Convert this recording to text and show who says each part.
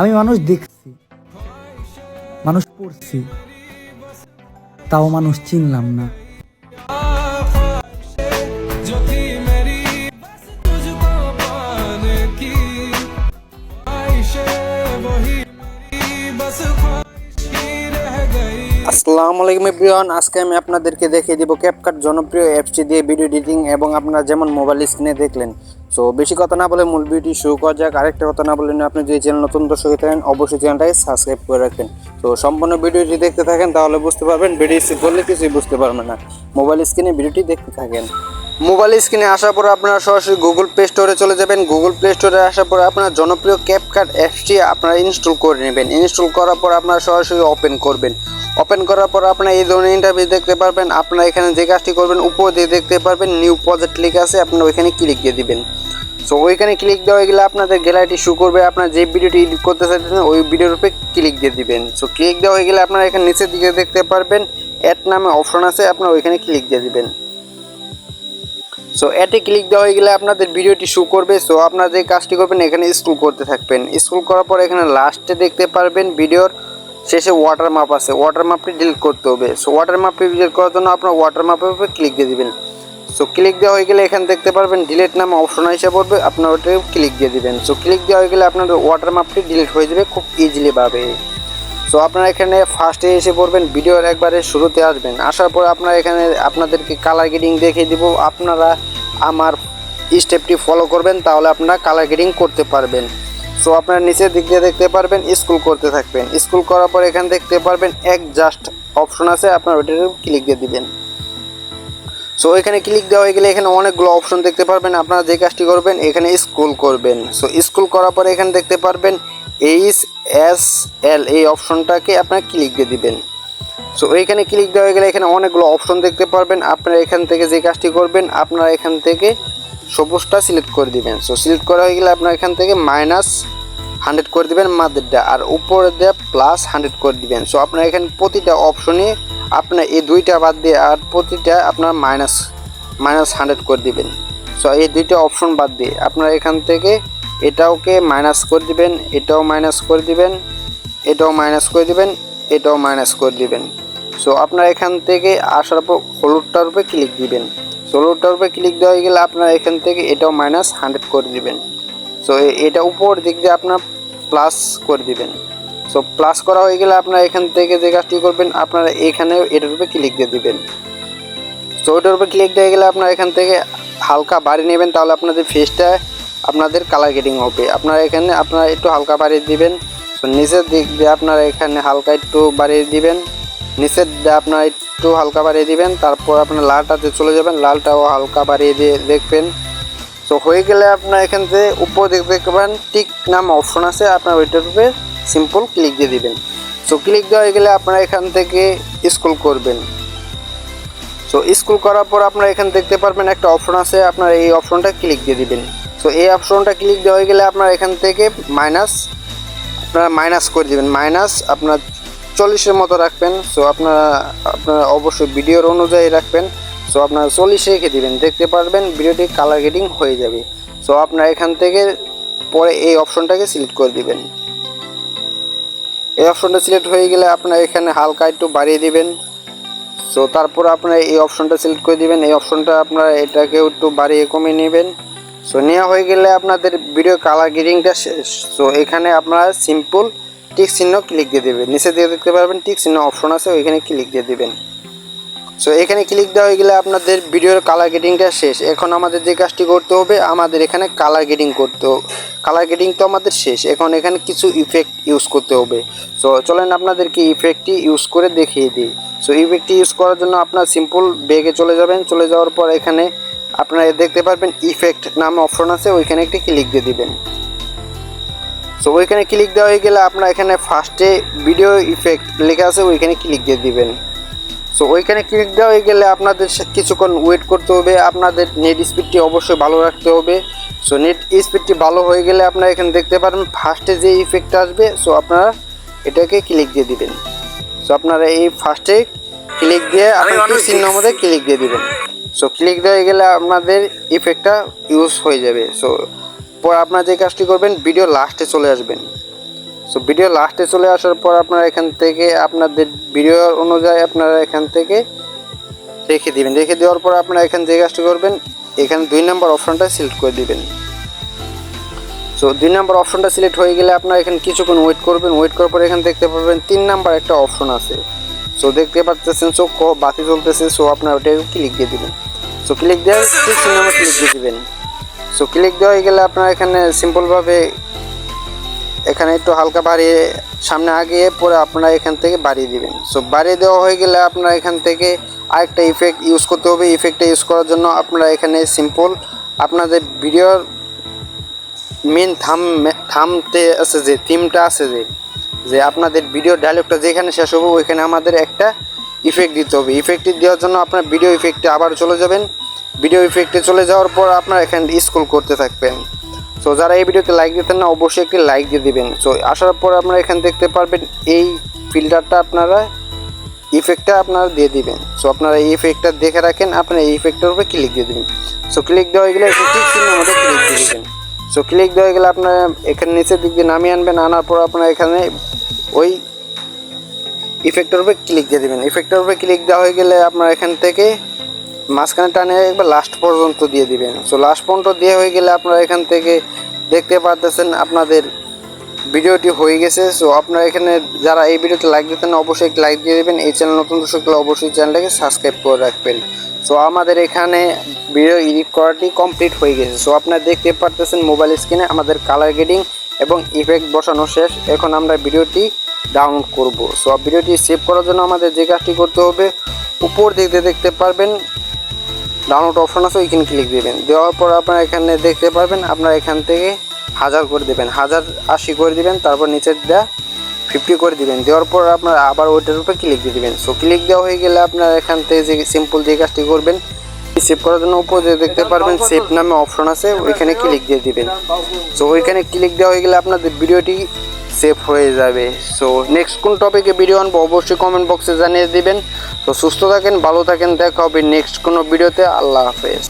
Speaker 1: আমি মানুষ দেখছি, মানুষ পড়ছি, তাও মানুষ চিনলাম না।
Speaker 2: আসসালামু আলাইকুম এভরিওয়ান, আজকে আমি আপনাদেরকে দেখিয়ে দিব ক্যাপকাট জনপ্রিয় অ্যাপসটি দিয়ে ভিডিও এডিটিং এবং আপনারা যেমন মোবাইল স্ক্রিনে দেখলেন সো বেশি কথা না বলে মূল ভিডিওটি শুরু করা যাক। আরেকটা কথা না বলে আপনি যদি চ্যানেল নতুন দর্শক থাকেন, অবশ্যই চ্যানেলটাকে সাবস্ক্রাইব করে রাখবেন। তো, সম্পূর্ণ ভিডিওটি দেখতে থাকেন, তাহলে বুঝতে পারবেন ভিডিও স্কিপ করলে কিছুই বুঝতে পারবেন না। মোবাইল স্ক্রিনে ভিডিওটি দেখতে থাকেন। মোবাইল স্ক্রিনে আসার পর আপনারা সরাসরি গুগল প্লে স্টোরে চলে যাবেন। গুগল প্লে স্টোরে আসার পর আপনার জনপ্রিয় ক্যাপকাট অ্যাপসটি আপনারা ইনস্টল করে নেবেন। ইনস্টল করার পর আপনারা সরাসরি ওপেন করবেন। ওপেন করার পর আপনারা এই ধরনের ইন্টারভিউ দেখতে পারবেন। আপনারা এখানে যে কাজটি করবেন, উপর দিয়ে দেখতে পারবেন নিউ প্রজেক্ট লিখে আছে, আপনারা ওইখানে ক্লিক দিয়ে দিবেন। সো ওইখানে ক্লিক দেওয়া গেলে আপনাদের গ্যালারিটি শু করবে। আপনার যে ভিডিওটি এডিট করতে চাইছেন ওই ভিডিওর উপরে ক্লিক দিয়ে দিবেন। সো ক্লিক দেওয়া হয়ে গেলে আপনারা এখানে নিচের দিকে দেখতে পারবেন অ্যাড নামে অপশন আছে, আপনারা ওইখানে ক্লিক দিয়ে দিবেন। সো এতে ক্লিক দেওয়া হয়ে গেলে আপনাদের ভিডিওটি শু করবে। সো আপনারা যে কাজটি করবেন, এখানে স্ক্রল করতে থাকবেন। স্ক্রল করার পর এখানে লাস্টে দেখতে পারবেন ভিডিওর শেষে ওয়াটার মাপ আছে। ওয়াটার মাপটি ডিলিট করতে হবে। সো ওয়াটার মাপটি ডিলিট করার জন্য আপনার ওয়াটার মাপের উপরে ক্লিক দিয়ে দিবেন। সো ক্লিক দেওয়া হয়ে গেলে এখানে দেখতে পারবেন ডিলিট নামে অপশন হিসেবে পড়বে। আপনার ওটাকে ক্লিক দিয়ে দেবেন। সো ক্লিক দেওয়া হয়ে গেলে আপনার ওয়াটার মাপটি ডিলিট হয়ে যাবে খুব ইজিলিভাবে সো আপনারা এখানে ফার্স্টে এসে পড়বেন ভিডিওর একবারে শুরুতে আসবেন। আসার পর আপনারা এখানে আপনাদেরকে কালার গ্রেডিং দেখিয়ে দিব। আপনারা আমার স্টেপটি ফলো করবেন, তাহলে আপনারা কালার গ্রেডিং করতে পারবেন। সো আপনারা নিচের দিক দিয়ে দেখতে পারবেন স্কুল করতে থাকবেন। স্কুল করার পর এখানে দেখতে পারবেন, এক জাস্ট অপশন আছে, আপনার ওইটার ক্লিক দিয়ে দিবেন। সো এখানে ক্লিক দেওয়া হয়ে গেলে এখানে অনেকগুলো অপশন দেখতে পারবেন। আপনারা যে কাজটি করবেন, এখানে স্কুল করবেন। সো স্কুল করার পরে এখানে দেখতে পারবেন এইচ এস এল। এই অপশনটাকে আপনারা ক্লিক দিয়ে দিবেন। সো এইখানে ক্লিক দেওয়া হয়ে গেলে এখানে অনেকগুলো অপশন দেখতে পারবেন। আপনারা এখান থেকে যে কাজটি করবেন, আপনারা এখান থেকে সবুজটা সিলেক্ট করে দিবেন। সো সিলেক্ট করা হয়ে গেলে আপনারা এখান থেকে মাইনাস হান্ড্রেড করে দিবেন মাদেরটা আর উপরে দেওয়া প্লাস হান্ড্রেড করে দিবেন। সো আপনার এখানে প্রতিটা অপশনে আপনার এই দুইটা বাদ দিয়ে আর প্রতিটা আপনার মাইনাস মাইনাস হান্ড্রেড করে দিবেন। সো এই দুইটা অপশন বাদ দিয়ে আপনার এখান থেকে এটাওকে মাইনাস করে দিবেন, এটাও মাইনাস করে দিবেন, এটাও মাইনাস করে দিবেন, এটাও মাইনাস করে দিবেন। সো আপনার এখান থেকে আসার পর হলুদটার উপরে ক্লিক দিবেন। সো হলুদটার উপরে ক্লিক দেওয়া হয়ে গেলে আপনার এখান থেকে এটাও মাইনাস হান্ড্রেড করে দিবেন। সো এটা উপর দিক দিয়ে আপনার প্লাস করে দিবেন। সো প্লাস করা হয়ে গেলে আপনারা এখান থেকে যে কাজটি করবেন, আপনারা এখানে এটার উপরে ক্লিক দিয়ে দিবেন। সো ওটার উপরে ক্লিক দিয়ে গেলে আপনারা এখান থেকে হালকা বাড়িয়ে নেবেন, তাহলে আপনাদের ফেসটা আপনাদের কালার গেটিং হবে। আপনারা এখানে, আপনারা একটু হালকা বাড়িয়ে দিবেন। সো নিচের দিক দিয়ে আপনারা এখানে হালকা একটু বাড়িয়ে দিবেন। নিচের দিয়ে আপনারা একটু হালকা বাড়িয়ে দিবেন, তারপর আপনার লালটাতে চলে যাবেন, লালটাও হালকা বাড়িয়ে দিয়ে দেখবেন। তো হয়ে গেলে আপনার এখান থেকে উপর দেখতে পারেন টিক নাম অপশন আছে, আপনার ওইটার উপরে সিম্পল ক্লিক দিয়ে দিবেন। সো ক্লিক দেওয়া হয়ে গেলে আপনারা এখান থেকে স্কুল করবেন। সো স্কুল করার পর আপনারা এখানে দেখতে পারবেন একটা অপশন আছে, আপনারা এই অপশনটা ক্লিক দিয়ে দিবেন। সো এই অপশনটা ক্লিক দেওয়া হয়ে গেলে আপনারা এখান থেকে মাইনাস আপনারা মাইনাস করে দিবেন। মাইনাস আপনার চল্লিশের মতো রাখবেন। সো আপনারা আপনারা অবশ্যই ভিডিওর অনুযায়ী রাখবেন। সো আপনারা চল্লিশে রেখে দিবেন। দেখতে পারবেন, ভিডিওটি কালার গ্রেডিং হয়ে যাবে। সো আপনারা এখান থেকে পরে এই অপশনটাকে সিলেক্ট করে দিবেন। এই অপশনটা সিলেক্ট হয়ে গেলে আপনারা এখানে হালকা একটু বাড়িয়ে দিবেন। সো তারপর আপনারা এই অপশনটা সিলেক্ট করে দিবেন। এই অপশনটা আপনারা এটাকে একটু বাড়িয়ে কমিয়ে নেবেন। সো নেওয়া হয়ে গেলে আপনাদের ভিডিও কালার গ্রেডিংটা শেষ। সো এখানে আপনারা সিম্পল টিক চিহ্ন ক্লিক দিয়ে দেবেন। নিচে দিয়ে দেখতে পারবেন টিক চিহ্ন অপশন আছে, ওইখানে ক্লিক দিয়ে দিবেন। সো এখানে ক্লিক দেওয়া হয়ে গেলে আপনাদের ভিডিওর কালার গ্রেডিংটা শেষ। এখন আমাদের যে কাজটি করতে হবে, আমাদের এখানে কালার গ্রেডিং করতে কালার গ্রেডিং তো আমাদের শেষ। এখন এখানে কিছু ইফেক্ট ইউজ করতে হবে। সো চলেন আপনাদেরকে ইফেক্টটি ইউজ করে দেখিয়ে দিই। সো ইফেক্টটি ইউজ করার জন্য আপনার সিম্পল বেগে চলে যাবেন। চলে যাওয়ার পর এখানে আপনারা দেখতে পারবেন ইফেক্ট নামে অপশন আছে, ওইখানে একটি ক্লিক দিয়ে দিবেন। সো ওইখানে ক্লিক দেওয়া হয়ে গেলে আপনার এখানে ফার্স্টে ভিডিও ইফেক্ট লেখা আছে, ওইখানে ক্লিক দিয়ে দিবেন। সো ওইখানে ক্লিক দেওয়া হয়ে গেলে আপনাদের কিছুক্ষণ ওয়েট করতে হবে। আপনাদের নেট স্পিডটি অবশ্যই ভালো রাখতে হবে। সো নেট স্পিডটি ভালো হয়ে গেলে আপনারা এখানে দেখতে পারেন ফার্স্টে যে ইফেক্টটা আসবে সো আপনারা এটাকে ক্লিক দিয়ে দিবেন। সো আপনারা এই ফার্স্টে ক্লিক দিয়ে আপনার চিহ্ন মধ্যে ক্লিক দিয়ে দিবেন। সো ক্লিক দেওয়া হয়ে গেলে আপনাদের ইফেক্টটা ইউজ হয়ে যাবে। সো পর আপনারা যে কাজটি করবেন ভিডিও লাস্টে চলে আসবেন। সো ভিডিও লাস্টে চলে আসার পর আপনারা এখান থেকে আপনাদের ভিডিও অনুযায়ী আপনারা এখান থেকে রেখে দিবেন। রেখে দেওয়ার পর আপনারা এখান থেকে কাজটা করবেন। এখানে দুই নম্বর অপশনটা সিলেক্ট করে দিবেন। সো দুই নাম্বার অপশনটা সিলেক্ট হয়ে গেলে আপনারা এখানে কিছুক্ষণ ওয়েট করবেন। ওয়েট করার পর এখানে দেখতে পাবেন তিন নাম্বার একটা অপশন আছে। সো দেখতে পাচ্ছেন সো ক বাতি চলতেছে সো আপনারা ওটা ক্লিক দিয়ে দিবেন। সো ক্লিক দেওয়ার ঠিক তিন নাম্বার ক্লিক দিয়ে দিবেন। সো ক্লিক দেওয়া হয়ে গেলে আপনারা এখানে সিম্পলভাবে এখানে একটু হালকা বাড়িয়ে সামনে আগিয়ে পরে আপনারা এখান থেকে বাড়িয়ে দিবেন। সো বাড়িয়ে দেওয়া হয়ে গেলে আপনারা এখান থেকে আরেকটা ইফেক্ট ইউজ করতে হবে। ইফেক্টটা ইউজ করার জন্য আপনারা এখানে সিম্পল আপনাদের ভিডিওর মেন থাম থামতে আছে যে থিমটা আছে যে যে আপনাদের ভিডিও ডায়লগটা যেখানে শেষ হবে, ওইখানে আমাদের একটা ইফেক্ট দিতে হবে। ইফেক্ট দেওয়ার জন্য আপনার ভিডিও ইফেক্টে আবার চলে যাবেন। ভিডিও ইফেক্টে চলে যাওয়ার পর আপনারা এখানে স্কুল করতে থাকবেন। সো যারা এই ভিডিওতে লাইক দিতেন না, অবশ্যই একটি লাইক দিয়ে দিবেন। সো আসার পর আপনারা এখানে দেখতে পারবেন এই ফিল্টারটা আপনারা ইফেক্টটা আপনারা দিয়ে দিবেন। সো আপনারা এই ইফেক্টটা দেখে রাখেন, আপনারা এই ইফেক্টের উপরে ক্লিক দিয়ে দিবেন। সো ক্লিক দেওয়া হয়ে গেলে ঠিক চিহ্নের মধ্যে ক্লিক দিয়ে দিবেন। সো ক্লিক দেওয়া গেলে আপনারা এখানে নিচের দিক দিয়ে নামিয়ে আনবেন, আনার পর আপনারা এখানে ওই ইফেক্টের উপরে ক্লিক দিয়ে দিবেন। ইফেক্টের উপরে ক্লিক দেওয়া হয়ে গেলে আপনারা এখান থেকে মাঝখানে টানে একবার লাস্ট পর্যন্ত দিয়ে দিবেন। সো লাস্ট পর্যন্ত দিয়ে হয়ে গেলে আপনারা এখান থেকে দেখতে পারতেছেন আপনাদের ভিডিওটি হয়ে গেছে। সো আপনারা এখানে যারা এই ভিডিওতে লাইক দিতেন অবশ্যই লাইক দিয়ে দেবেন। এই চ্যানেল নতুন দর্শক হলে অবশ্যই চ্যানেলটাকে সাবস্ক্রাইব করে রাখবেন। সো আমাদের এখানে ভিডিও এডিট করাটি কমপ্লিট হয়ে গেছে। সো আপনারা দেখতে পারতেছেন মোবাইল স্ক্রিনে আমাদের কালার গ্রেডিং এবং ইফেক্ট বসানো শেষ। এখন আমরা ভিডিওটি ডাউনলোড করব। সো ভিডিওটি সেভ করার জন্য আমাদের যে কাজটি করতে হবে, উপর দিকে দেখতে পারবেন ডাউনলোড অপশন আছে, ওইখানে ক্লিক দেবেন। দেওয়ার পর আপনারা এখানে দেখতে পারবেন, আপনারা এখান থেকে হাজার করে দেবেন। হাজার আশি করে দেবেন, তারপর নিচের দেওয়া ফিফটি করে দিবেন। দেওয়ার পর আপনারা আবার ওইটার উপরে ক্লিক দিয়ে দেবেন। সো ক্লিক দেওয়া হয়ে গেলে আপনারা এখান থেকে যে সিম্পল যে কাজটি করবেন সেভ করার জন্য উপরে দেখতে পারবেন সেভ নামে অপশন আছে, ওইখানে ক্লিক দিয়ে দিবেন। সো ওইখানে ক্লিক দেওয়া হয়ে গেলে আপনাদের ভিডিওটি সেভ হয়ে যাবে। সো নেক্সট কোন টপিকে ভিডিও আনব অবশ্যই কমেন্ট বক্সে জানিয়ে দিবেন। তো সুস্থ থাকেন, ভালো থাকেন, দেখা হবে নেক্সট কোনো ভিডিওতে আল্লাহ হাফেজ।